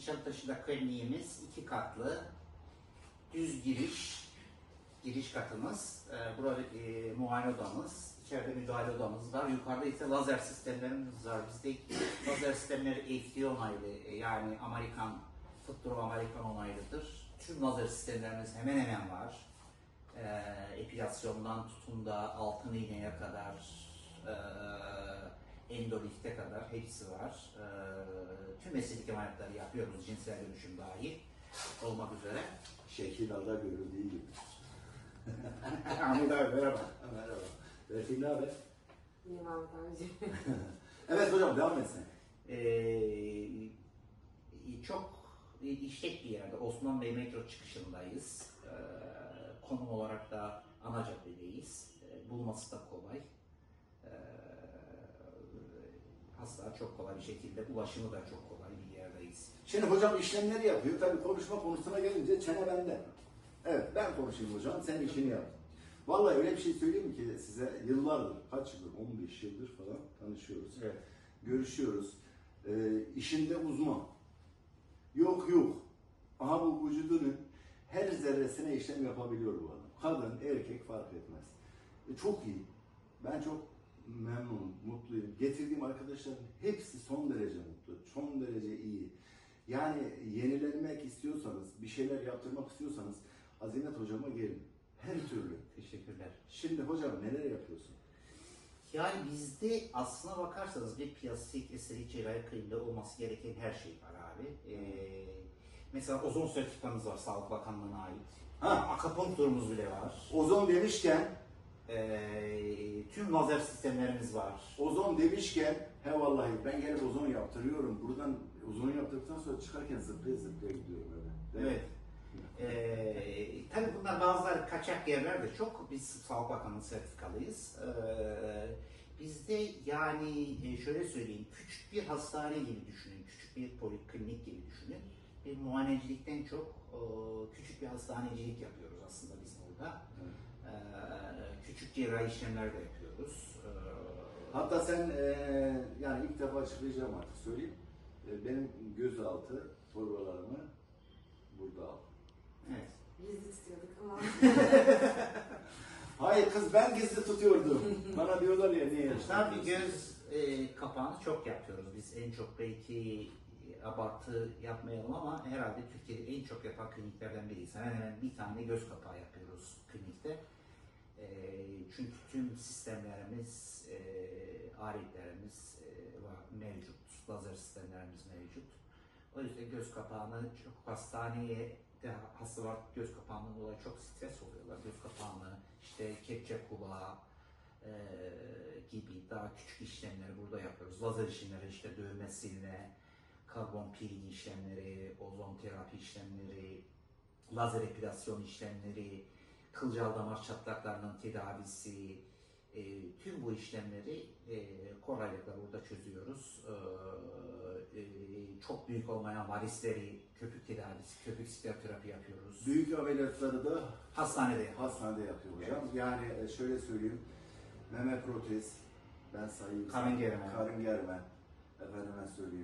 Nişantaşı'da kliniğimiz iki katlı, düz giriş, giriş katımız. Ee, burada e, muayene odamız, içeride müdahale odamız var. Yukarıda ise lazer sistemlerimiz var. Bizde lazer sistemleri FDA onaylı, e, yani Amerikan, Futuro Amerikan onaylıdır. Tüm lazer sistemlerimiz hemen hemen var. Ee, epilasyondan tutun da altın iğneye kadar, e, endolifte kadar hepsi var. Ee, tüm estetik ameliyatları yapıyoruz, cinsel dönüşüm dahil olmak üzere. Şekil alda görüldüğü gibi. Ahmet abi merhaba. Merhaba. Refik ne haber? İyiyim abi bence. Evet hocam devam et sen. Ee, çok işlek bir yerde Osman Bey metro çıkışındayız. Ee, konum olarak da ana caddedeyiz. Ee, bulması da kolay. Ee, hasta çok kolay bir şekilde, ulaşımı da çok kolay bir yerdeyiz. Şimdi hocam işlemleri yapıyor. Tabii konuşma konusuna gelince çene bende. Evet ben konuşayım hocam sen işini yap. Vallahi öyle bir şey söyleyeyim ki size yıllardır, kaç yıldır, 15 yıldır falan tanışıyoruz. Evet. Görüşüyoruz. Ee, işinde uzman. Yok yok. Aha bu vücudunun her zerresine işlem yapabiliyor bu adam. Kadın, erkek fark etmez. E, çok iyi. Ben çok memnunum, mutluyum. Getirdiğim arkadaşların hepsi son derece mutlu, son derece iyi. Yani yenilenmek istiyorsanız, bir şeyler yaptırmak istiyorsanız Azimet hocama gelin. Her türlü. Teşekkürler. Şimdi hocam neler yapıyorsun? Yani bizde aslına bakarsanız bir plastik estetik cerrahi kliniğinde olması gereken her şey var abi. Ee, mesela ozon sertifikamız var Sağlık Bakanlığı'na ait. Ha. Akupunkturumuz bile var. Ozon demişken, Ee, tüm lazer sistemlerimiz var. ozon demişken, he vallahi ben gelip ozon yaptırıyorum. Buradan ozon yaptırdıktan sonra çıkarken zıplaya zıplaya gidiyorum öyle. Değil mi? Evet. Ee, tabii bunlar bazıları kaçak yerler de çok. Biz Sağlık Bakanlığı sertifikalıyız. Ee, bizde yani e, şöyle söyleyeyim, küçük bir hastane gibi düşünün, küçük bir poliklinik gibi düşünün. Bir muayenecilikten çok e, küçük bir hastanecilik yapıyoruz aslında biz Ee, küçük cerrahi işlemler de yapıyoruz. Ee, Hatta sen eee, yani ilk defa açıklayacağım artık söyleyeyim. E, benim gözaltı torbalarımı burada al. evet. Gizli istiyorduk ama. Hayır kız ben gizli tutuyordum. Bana diyorlar ya niye Tabii göz e, kapağını çok yapıyoruz. Biz en çok belki abartı yapmayalım ama herhalde Türkiye'de en çok yapan kliniklerden biriyiz. Hemen hemen bir tane göz kapağı yapıyoruz klinikte. E, çünkü tüm sistemlerimiz, e, aletlerimiz e, mevcut. Lazer sistemlerimiz mevcut. O yüzden göz kapağını çok hastaneye de hastalar göz kapağından dolayı çok stres oluyorlar. Göz kapağını işte kepçe kulağı, e, gibi daha küçük işlemleri burada yapıyoruz. Lazer işlemleri işte dövme silme, karbon peeling işlemleri, ozon terapi işlemleri, lazer epilasyon işlemleri, kılcal damar çatlaklarının tedavisi, e, tüm bu işlemleri e, kolaylıkla burada çözüyoruz. E, e, çok büyük olmayan varisleri, köpük tedavisi, köpük skleroterapi yapıyoruz. Büyük ameliyatları da Hastanede yapıyoruz. hastanede yapıyor hocam. Yani e, şöyle söyleyeyim. Meme protez, ben sayayım. Karın germe. Karın germe. Efendime söyleyeyim.